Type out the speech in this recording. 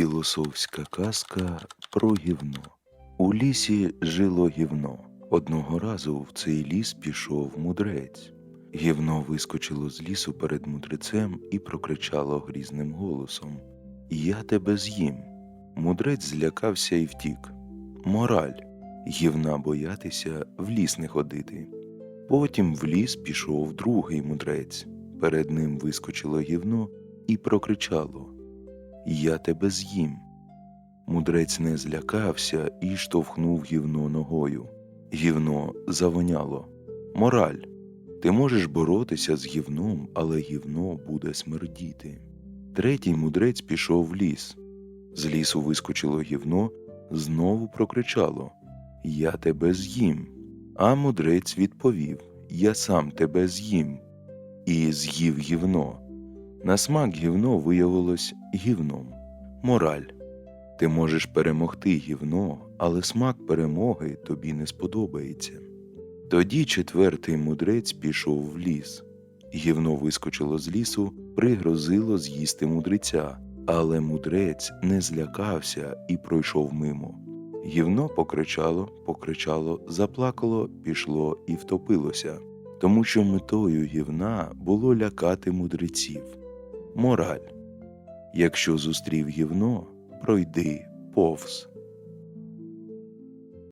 Філософська казка про гівно. У лісі жило гівно. Одного разу в цей ліс пішов мудрець. Гівно вискочило з лісу перед мудрецем і прокричало грізним голосом Я тебе з'їм. Мудрець злякався і втік. Мораль гівна боятися в ліс не ходити. Потім в ліс пішов другий мудрець. Перед ним вискочило гівно і прокричало Я тебе з'їм. Мудрець не злякався і штовхнув гівно ногою. Гівно завоняло. Мораль. Ти можеш боротися з гівном, але гівно буде смердіти. Третій мудрець пішов в ліс. З лісу вискочило гівно, знову прокричало Я тебе з'їм. А мудрець відповів Я сам тебе з'їм. І з'їв гівно. На смак гівно виявилось гівном. Мораль. Ти можеш перемогти гівно, але смак перемоги тобі не сподобається. Тоді четвертий мудрець пішов в ліс. Гівно вискочило з лісу, пригрозило з'їсти мудреця, але мудрець не злякався і пройшов мимо. Гівно покричало, покричало, заплакало, пішло і втопилося, тому що метою гівна було лякати мудреців. Мораль. Якщо зустрів гівно, пройди повз.